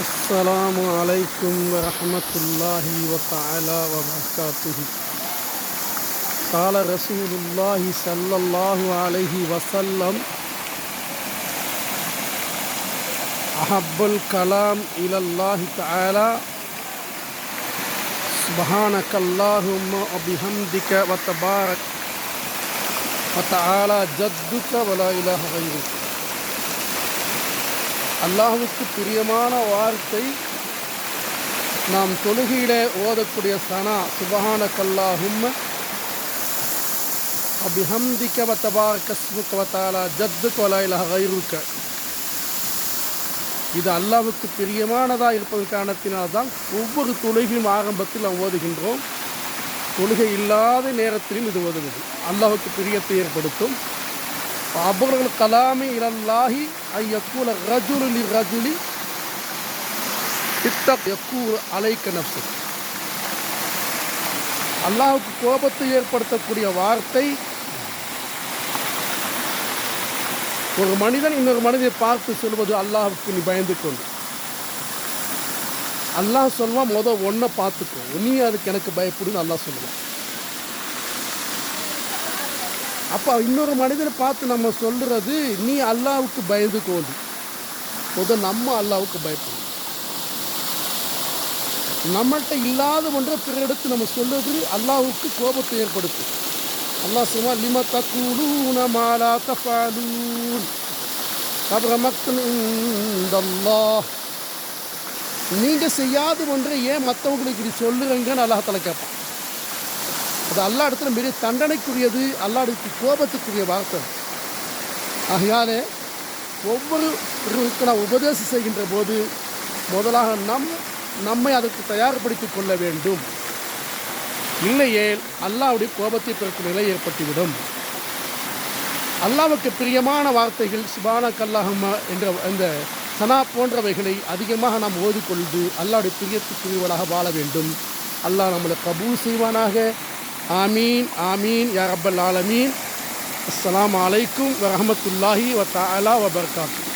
السلام عليكم ورحمة الله وتعالى وبركاته. قال رسول الله صلى الله عليه وسلم أحب الكلام إلى الله تعالى. سبحانك اللهم وبحمدك وتبارك وتعالى جدك ولا إله غيرك. அல்லாஹுக்கு பிரியமான வார்த்தை நாம் தொழுகையிலே ஓதக்கூடிய சனா. சுபஹான கல்லாஹும் அபிஹம்திக்க வத்தபார் கஸ்முக்க வத்தாலா ஜத்து கொலாயிலா கைருக்க. இது அல்லாவுக்கு பிரியமானதாக இருப்பது காரணத்தினால்தான் ஒவ்வொரு தொழுகையும் ஆரம்பத்தில் நாம் ஓதுகின்றோம். தொழுகை இல்லாத நேரத்திலும் இது ஓதுவது. அல்லாஹுக்கு பிரியத்தை ஏற்படுத்தும். அபர்கள் கலாமி இலல்லாஹி ஐ யக்கூல ரஜுலு லி ரஜுலி இத்தக் யக்கூர் அலைக்க நப்சு அல்லாஹுக்கு கோபத்தை ஏற்படுத்தக்கூடிய வார்த்தை. ஒரு மனிதன் இன்னொரு மனிதனை பார்த்து சொல்வது அல்லாஹுக்கு நீ பயந்து கொண்டு அல்லாஹ் சொல்லுவான் முத ஒன்றை பார்த்துக்கோ. நீ அதுக்கு எனக்கு பயப்படுன்னு அல்லாஹ் சொல்லுவான். அப்போ இன்னொரு மனிதனை பார்த்து நம்ம சொல்கிறது நீ அல்லாவுக்கு பயந்து கோண்டு முதல் நம்ம அல்லாவுக்கு பயப்படும் நம்மள்கிட்ட இல்லாத ஒன்றை பிறரிடத்து நம்ம சொல்லுவது அல்லாவுக்கு கோபத்தை ஏற்படுத்தும். அல்லாஹ் சும்மா லிம தக்கூலூன மாலா தஃபாலூன் கபர நீங்கள் செய்யாத ஒன்றை ஏன் மற்றவங்களுக்கு இது சொல்லுறீங்கன்னு அல்லாஹத்தில் கேட்பான் அது அல்லா இடத்துல மிக தண்டனைக்குரியது அல்லாடுக்கு கோபத்துக்குரிய வார்த்தை. ஆகையாலே ஒவ்வொருவருக்கு நான் உபதேசம் செய்கின்ற போது முதலாக நம் நம்மை அதற்கு தயார்படுத்தி கொள்ள வேண்டும். இல்லையே அல்லாவுடைய கோபத்தை பிறக்கும் நிலை ஏற்பட்டுவிடும். அல்லாவுக்கு பிரியமான வார்த்தைகள் சுபான கல்லாஹம்மா என்ற இந்த சனா போன்றவைகளை அதிகமாக நாம் ஓதிக்கொண்டு அல்லாவுடைய பிரியத்துக்குரியவளாக வாழ வேண்டும். அல்லாஹ் நம்மளை கபூல் செய்வானாக. آمين آمين يا رب العالمين. السلام عليكم ورحمة الله وتعالى وبركاته.